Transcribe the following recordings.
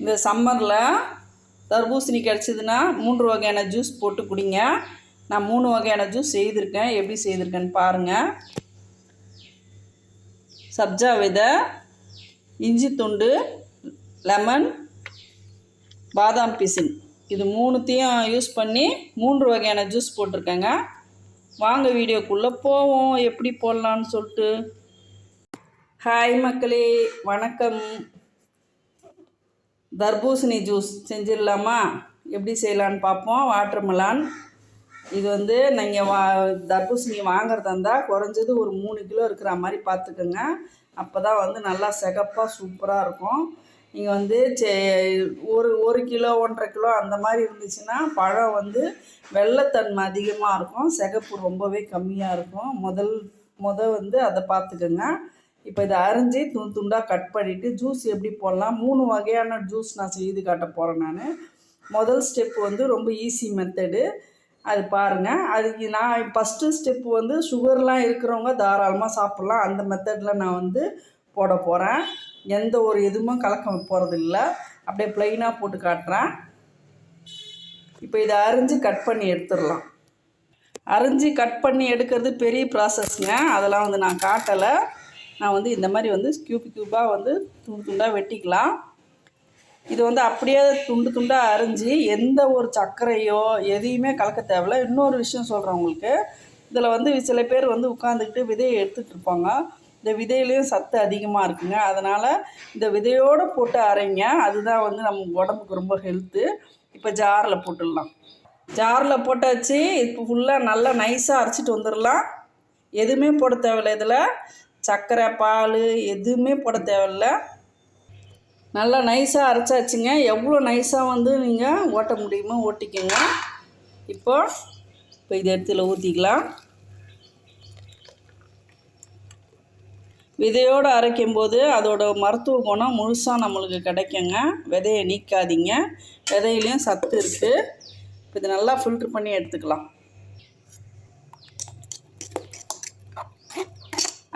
இந்த சம்மரில் தர்பூசணி கிடச்சிதுன்னா மூன்று வகையான ஜூஸ் போட்டு குடிங்க. நான் மூணு வகையான ஜூஸ் செய்திருக்கேன். எப்படி செய்திருக்கேன்னு பாருங்கள் சப்ஜா விதை இஞ்சி துண்டு லெமன் பாதாம் பிசின். இது மூணுத்தையும் யூஸ் பண்ணி மூன்று வகையான ஜூஸ் போட்டிருக்கேங்க. வாங்க வீடியோக்குள்ளே போவோம். எப்படி போடலான்னு சொல்லிட்டு. ஹாய் மக்களே. வணக்கம். தர்பூசணி ஜூஸ் செஞ்சிடலாமா? எப்படி செய்யலான்னு பார்ப்போம். வாட்டர்மெலான் இது வந்து நீங்கள் வா தர்பூசணி வாங்குறதா இருந்தால் குறைஞ்சது ஒரு மூணு கிலோ இருக்கிற மாதிரி பார்த்துக்கோங்க. அப்போ தான் வந்து நல்லா சிகப்பாக சூப்பராக இருக்கும். நீங்கள் வந்து செ ஒரு ஒரு கிலோ ஒன்றரை கிலோ அந்த மாதிரி இருந்துச்சுன்னா பழம் வந்து வெள்ளைத்தன்மை அதிகமாக இருக்கும். சிகப்பு ரொம்பவே கம்மியாக இருக்கும். முதல் முத வந்து அதை பார்த்துக்கோங்க. இப்போ இதை அரிஞ்சு துண்டு துண்டாக கட் பண்ணிவிட்டு ஜூஸ் எப்படி போடலாம்? மூணு வகையான ஜூஸ் நான் செய்து காட்ட போகிறேன் நான். முதல் ஸ்டெப் வந்து ரொம்ப ஈஸி மெத்தடு அது பாருங்கள் அதுக்கு நான் ஃபஸ்ட்டு ஸ்டெப் வந்து சுகர்லாம் இருக்கிறவங்க தாராளமாக சாப்பிட்லாம். அந்த மெத்தடில் நான் வந்து போட போகிறேன் எந்த ஒரு எதுவுமே கலக்க போகிறது இல்லை. அப்படியே ப்ளைனாக போட்டு காட்டுறேன். இப்போ இதை அரிஞ்சு கட் பண்ணி எடுத்துடலாம். அரிஞ்சு கட் பண்ணி எடுக்கிறது பெரிய ப்ராசஸ்ங்க அதெல்லாம் வந்து நான் காட்டலை. நான் வந்து இந்த மாதிரி வந்து க்யூப் க்யூப்பாக வந்து துண்டு துண்டாக வெட்டிக்கலாம். இது வந்து அப்படியே துண்டு துண்டாக அரிஞ்சு எந்த ஒரு சர்க்கரையோ எதையுமே கலக்க தேவையில்ல. இன்னொரு விஷயம் சொல்கிறேன் உங்களுக்கு. இதில் வந்து சில பேர் வந்து உட்காந்துக்கிட்டு விதையை எடுத்துகிட்டு இருப்பாங்க. இந்த விதையிலையும் சத்து அதிகமாக இருக்குங்க. அதனால் இந்த விதையோடு போட்டு அரைங்க. அதுதான் வந்து நம்ம உடம்புக்கு ரொம்ப ஹெல்த்து இப்போ ஜாரில் போட்டுடலாம். ஜாரில் போட்டாச்சு. இப்போ ஃபுல்லாக நல்லா நைஸாக அரைச்சிட்டு வந்துடலாம். எதுவுமே போட தேவையில்லை இதில். சர்க்கரை பால் எதுவுமே போட தேவையில்ல. நல்லா நைஸாக அரைச்சாச்சுங்க. எவ்வளோ நைஸாக வந்து நீங்கள் ஓட்ட முடியுமோ ஓட்டிக்கோங்க. இப்போ இப்போ இதை இடத்துல ஊற்றிக்கலாம் விதையோடு அரைக்கும்போது அதோட மருத்துவ குணம் முழுசாக நம்மளுக்கு கிடைக்குங்க. விதையை நீக்காதீங்க. விதையிலையும் சத்து இருக்குது இப்போ இதை நல்லா ஃபில்ட்ரு பண்ணி எடுத்துக்கலாம்.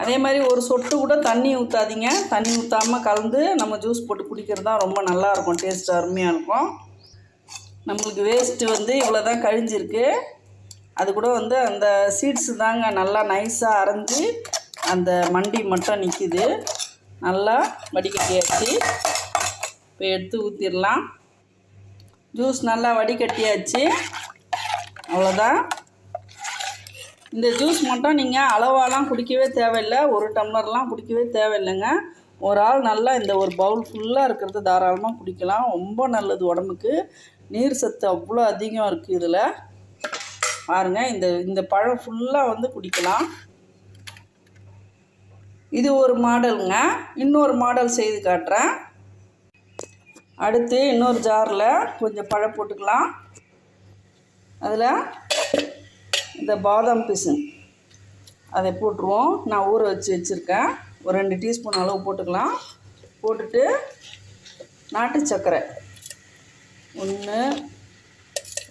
அதே மாதிரி ஒரு சொட்டு கூட தண்ணி ஊற்றாதீங்க தண்ணி ஊற்றாமல் கலந்து நம்ம ஜூஸ் போட்டு குடிக்கிறது தான் ரொம்ப நல்லாயிருக்கும். டேஸ்ட் அருமையாக இருக்கும். நம்மளுக்கு வேஸ்ட்டு வந்து இவ்வளோ தான் கழிஞ்சிருக்கு. அது கூட வந்து அந்த சீட்ஸு தாங்க நல்லா நைஸாக அரைஞ்சி அந்த மண்டி மட்டும் நிற்கிது நல்லா வடிகட்டியாச்சு இப்போ எடுத்து ஊற்றிடலாம் ஜூஸ் நல்லா வடிகட்டியாச்சு. அவ்வளோதான் இந்த ஜூஸ் மட்டும் நீங்கள் அளவாலாம் குடிக்கவே தேவையில்லை. ஒரு டம்ளர்லாம் குடிக்கவே தேவையில்லைங்க. ஒரு ஆள் நல்லா இந்த ஒரு பவுல் ஃபுல்லாக இருக்கிறது தாராளமாக குடிக்கலாம். ரொம்ப நல்லது உடம்புக்கு. நீர் சத்து அவ்வளோ அதிகம் இருக்குது இதில். பாருங்கள் இந்த இந்த பழம் ஃபுல்லாக வந்து குடிக்கலாம். இது ஒரு மாடலுங்க. இன்னொரு மாடல் செய்து காட்டுறேன். அடுத்து இன்னொரு ஜாரில் கொஞ்சம் பழம் போட்டுக்கலாம். அதில் இந்த பாதாம் பிசின். அதை போட்டுருவோம். நான் ஊற வச்சு வச்சுருக்கேன். ஒரு ரெண்டு டீஸ்பூன் அளவு போட்டுக்கலாம். போட்டுட்டு நாட்டு சர்க்கரை. ஒன்று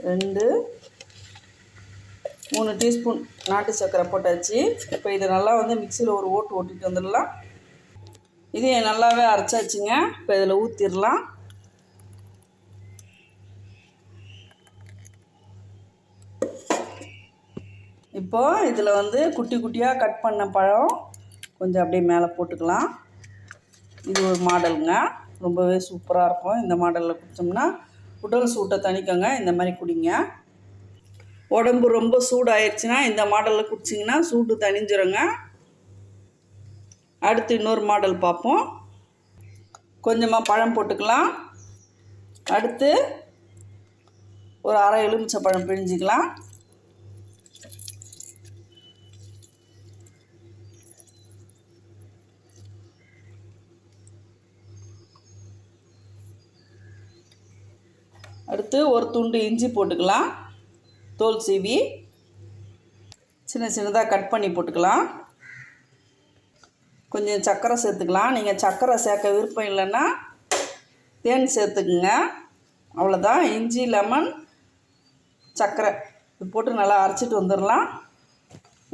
ரெண்டு மூணு டீஸ்பூன் நாட்டு சர்க்கரை போட்டாச்சு. இப்போ இதை நல்லா வந்து மிக்சியில் ஒரு ஓட்டு ஓட்டிட்டு வந்துடலாம். இதையும் நல்லாவே அரைச்சாச்சுங்க. இப்போ இதில் ஊற்றிடலாம் இப்போது இதில் வந்து குட்டி குட்டியாக கட் பண்ண பழம் கொஞ்சம் அப்படியே மேலே போட்டுக்கலாம். இது ஒரு மாடலுங்க. ரொம்பவே சூப்பராக இருக்கும். இந்த மாடலில் குடித்தோம்னா உடல் சூட்டை தணிக்கங்க. இந்த மாதிரி குடிங்க. உடம்பு ரொம்ப சூடாயிருச்சுன்னா இந்த மாடலில் குடிச்சிங்கன்னா சூடு தணிஞ்சிருங்க. அடுத்து இன்னொரு மாடல் பார்ப்போம். கொஞ்சமாக பழம் போட்டுக்கலாம். அடுத்து ஒரு அரை எலுமிச்சை பழம் பிழிஞ்சிக்கலாம். அடுத்து ஒரு துண்டு இஞ்சி போட்டுக்கலாம். தோல் சீவி. சின்ன சின்னதாக கட் பண்ணி போட்டுக்கலாம். கொஞ்சம் சர்க்கரை சேர்த்துக்கலாம். நீங்கள் சர்க்கரை சேர்க்க விருப்பம் இல்லைன்னா தேன் சேர்த்துக்குங்க. அவ்வளோதான் இஞ்சி லெமன் சர்க்கரை இது போட்டு நல்லா அரைச்சிட்டு வந்துடலாம்.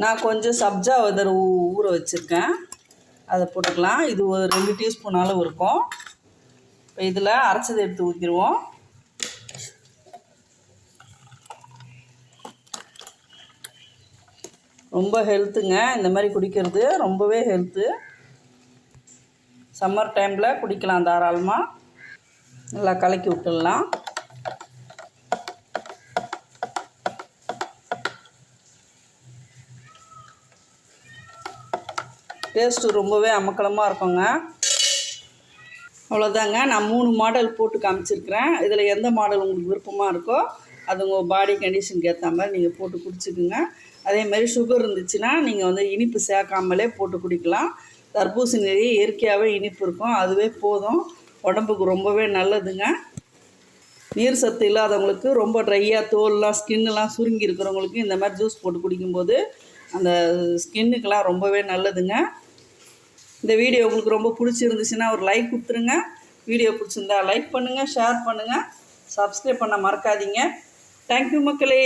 நான் கொஞ்சம் சப்ஜா வெதர் ஊற வச்சுருக்கேன். அதை போட்டுக்கலாம். இது ஒரு ரெண்டு டீஸ்பூன் அளவு இருக்கும். இப்போ இதில் அரைச்சதை எடுத்து ஊற்றிடுவோம் ரொம்ப ஹெல்த்துங்க இந்த மாதிரி குடிக்கிறது ரொம்பவே ஹெல்த்து சம்மர் டைமில் குடிக்கலாம் தாராளமாக நல்லா கலக்கி விட்டுடலாம். டேஸ்ட்டு ரொம்பவே அமக்கலமாக இருக்குங்க. அவ்வளோதாங்க நான் மூணு மாடல் போட்டு காமிச்சிருக்கிறேன். இதில் எந்த மாடல் உங்களுக்கு விருப்பமாக இருக்கோ அது உங்கள் பாடி கண்டிஷனுக்கு ஏற்ற மாதிரி நீங்கள் போட்டு குடிச்சிக்குங்க. அதே மாதிரி சுகர் இருந்துச்சுன்னா நீங்கள் வந்து இனிப்பு சேர்க்காமலே போட்டு குடிக்கலாம். தர்பூசணிலேயே இயற்கையாகவே இனிப்பு இருக்கும். அதுவே போதும். உடம்புக்கு ரொம்பவே நல்லதுங்க. நீர் சத்து இல்லாதவங்களுக்கு ரொம்ப ட்ரையாக தோல்லாம் ஸ்கின்னுலாம் சுருங்கி இருக்கிறவங்களுக்கு இந்த மாதிரி ஜூஸ் போட்டு குடிக்கும்போது அந்த ஸ்கின்னுக்கெலாம் ரொம்பவே நல்லதுங்க. இந்த வீடியோ உங்களுக்கு ரொம்ப பிடிச்சிருந்துச்சுன்னா ஒரு லைக் கொடுத்துருங்க. வீடியோ பிடிச்சிருந்தா லைக் பண்ணுங்கள் ஷேர் பண்ணுங்கள் சப்ஸ்கிரைப் பண்ண மறக்காதீங்க. தேங்க்யூ மக்களே.